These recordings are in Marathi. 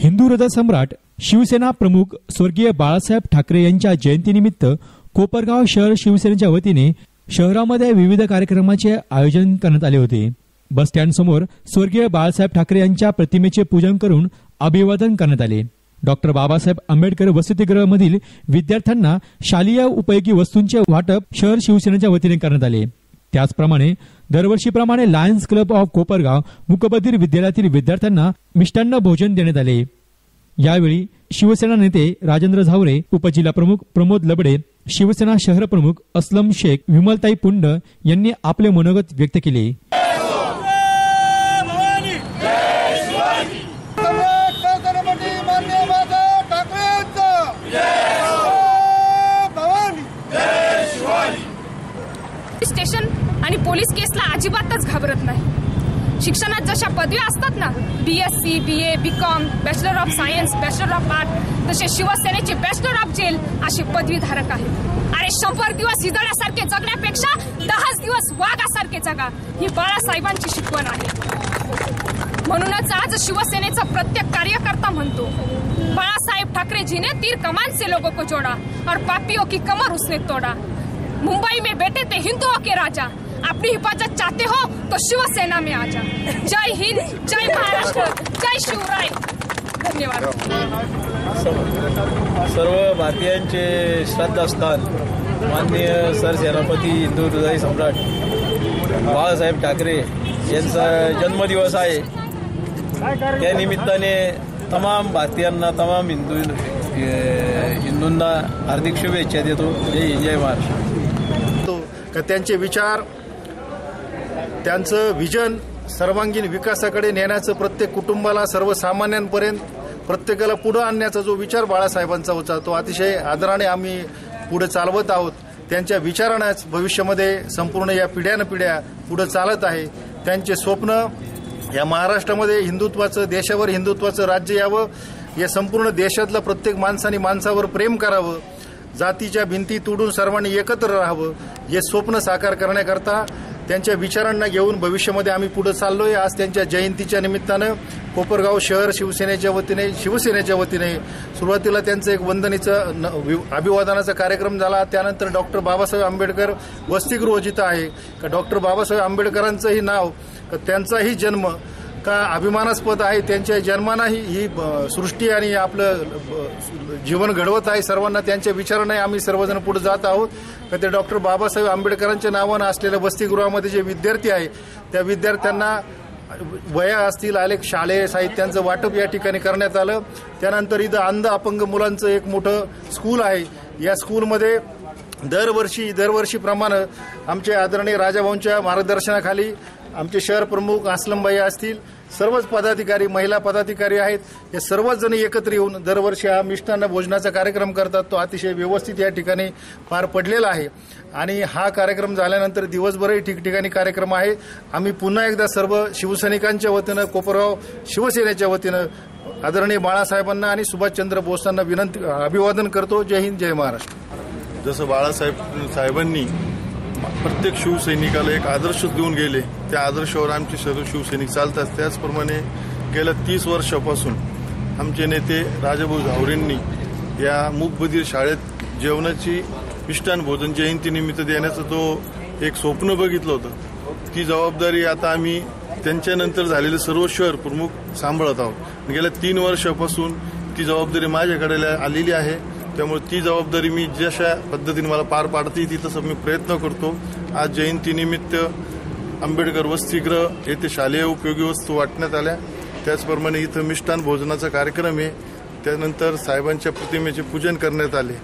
हिंदू हृदय सम्राट शिवसेना प्रमुख स्वर्गीय बाळासाहेब ठाकरे यांच्या जयंतीनिमित्त कोपरगाव शहर शिवसेनेच्या वतीने शहरामध्ये विविध कार्यक्रमाचे आयोजन करण्यात आले होते. बस स्टँड समोर स्वर्गीय बाळासाहेब ठाकरे यांच्या प्रतिमेचे पूजन करून अभिवादन करण्यात आले. डॉक्टर बाबासाहेब आंबेडकर वसतिगृहामधील विद्यार्थ्यांना शालेय उपयोगी वस्तूंचे वाटप शहर शिवसेनेच्या वतीने करण्यात आले. त्याचप्रमाणे दरवर्षीप्रमाणे लायन्स क्लब ऑफ कोपरगाव मुकबधीर विद्यालयातील विद्यार्थ्यांना मिष्टान्न भोजन देण्यात आले. यावेळी शिवसेना नेते राजेंद्र झावरे उपजिल्हा प्रमुख प्रमोद लबडे शिवसेना शहर प्रमुख असलम शेख विमलताई पुंड यांनी आपले मनोगत व्यक्त केले. स्टेशन आणि पोलीस केसला अजिबातच घाबरत नाही. शिक्षणात जशा पदव्या असतात ना B S C B A B com bachelor of science bachelor of art तसे शिवसेनेचे बॅचलर ऑफ जेल असे पदवीधारक आहेत. आणि शंभर दिवस हिजण्यासारखे जगण्यापेक्षा दहाच दिवस वाघासारखे जगा ही बाळासाहेबांची शिकवण आहे. म्हणूनच आज शिवसेनेचा प्रत्येक कार्यकर्ता म्हणतो बाळासाहेब ठाकरे ने तीर कमान से लोगों को जोड़ा और पापियों की कमर उसने तोड़ा. मुंबई में बैठे थे हिंदुओं के राजा। अपनी हिफाजत चाहते हो तो शिवसेना में आ जा। जय हिंद जय महाराष्ट्र जय शिवराय। धन्यवाद। सर्व भारतीयांचे श्रद्धास्थान माननीय सरसेनापती हिंदू हृदय सम्राट बाळासाहेब ठाकरे यांचा जन्मदिवस आहे. त्या निमित्ताने तमाम भारतीयांना तमाम हिंदू हिंदूंना हार्दिक शुभेच्छा देतो. जय जय महाराष्ट्र. का त्यांचे विचार त्यांचं विजन सर्वांगीण विकासाकडे नेण्याचं प्रत्येक कुटुंबाला सर्वसामान्यांपर्यंत प्रत्येकाला पुढं आणण्याचा जो विचार बाळासाहेबांचा होता तो अतिशय आदराने आम्ही पुढे चालवत आहोत. त्यांच्या विचारानेच भविष्यामध्ये संपूर्ण या पिढ्यानपिढ्या पुढे चालत आहे. त्यांचे स्वप्न या महाराष्ट्रामध्ये हिंदुत्वाचं देशावर हिंदुत्वाचं राज्य यावं या संपूर्ण देशातल्या प्रत्येक माणसाने माणसावर प्रेम करावं जातीच्या भिंती तोडून सर्वांनी एकत्र राहावं हे स्वप्न साकार करण्याकरता त्यांच्या विचारांना घेऊन भविष्यामध्ये आम्ही पुढे चाललोय. आज त्यांच्या जयंतीच्या निमित्तानं कोपरगाव शहर शिवसेनेच्या वतीने शिवसेनेच्या वतीने सुरुवातीला त्यांचं एक वंदनीचं न- वि- अभिवादनाचा कार्यक्रम झाला. त्यानंतर डॉक्टर बाबासाहेब आंबेडकर वसतिगृह जिथं आहे का डॉक्टर बाबासाहेब आंबेडकरांचंही नाव त्यांचाही जन्म का अभिमानास्पद आहे त्यांच्या जन्मानं ही सृष्टी आणि आपलं जीवन घडवत आहे. सर्वांना त्यांच्या विचाराने आम्ही सर्वजण पुढे जात आहोत. का ते डॉक्टर बाबासाहेब आंबेडकरांच्या नावानं असलेल्या वसतिगृहामध्ये जे विद्यार्थी आहे त्या विद्यार्थ्यांना वया असतील अनेक शालेय साहित्यांचं वाटप या ठिकाणी करण्यात आलं. त्यानंतर इथं अंध अपंग मुलांचं एक मोठं स्कूल आहे. या स्कूलमध्ये दरवर्षी दरवर्षीप्रमाणे आमचे आदरणीय राजाभाऊंच्या मार्गदर्शनाखाली आमचे शहर प्रमुख आसलमबाई असतील सर्वच पदाधिकारी महिला पदाधिकारी आहेत. हे सर्वच जण एकत्र येऊन दरवर्षी हा मिष्टान्न भोजनाचा कार्यक्रम करतात. तो अतिशय व्यवस्थित या ठिकाणी पार पडलेला आहे. आणि हा कार्यक्रम झाल्यानंतर दिवसभरही ठिकठिकाणी कार्यक्रम आहे. आम्ही पुन्हा एकदा सर्व शिवसैनिकांच्या वतीनं कोपरगाव शिवसेनेच्या वतीनं आदरणीय बाळासाहेबांना आणि सुभाषचंद्र बोसांना विनंती अभिवादन करतो. जय हिंद जय महाराष्ट्र. जसं बाळासाहेब साहेबांनी प्रत्येक शिवसैनिकाला एक आदर्श देऊन गेले. त्या आदर्शावर आमचे सर्व शिवसैनिक चालतात. त्याचप्रमाणे गेल्या तीस वर्षापासून आमचे नेते राजाभाऊ झावरेंनी या मूकबधीर शाळेत जेवणाची मिष्टान भोजन जयंतीनिमित्त देण्याचं तो एक स्वप्न बघितलं होतं. ती जबाबदारी आता आम्ही त्यांच्यानंतर झालेले सर्व शहर प्रमुख सांभाळत आहोत. गेल्या तीन वर्षापासून ती जबाबदारी माझ्याकडे आलेली आहे. त्यामुळे ती जबाबदारी मी जशा पद्धतीने मला पार पाडते ती तसं मी प्रयत्न करतो. आज जयंतीनिमित्त आंबेडकर वसतिगृह येथे शालेय उपयोगी वस्तू वाटण्यात आल्या. त्याचप्रमाणे इथं मिष्टान भोजनाचा कार्यक्रम आहे. त्यानंतर साहेबांच्या प्रतिमेचे पूजन करण्यात आले.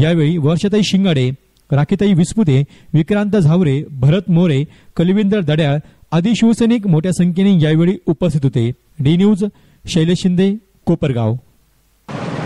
यावेळी वर्षताई शिंगाडे राखीताई विस्पुते विक्रांत झावरे भरत मोरे कलविंदर दड्याळ आदी शिवसैनिक मोठ्या संख्येने यावेळी उपस्थित होते. D news Shailesh Shinde Kopargaon.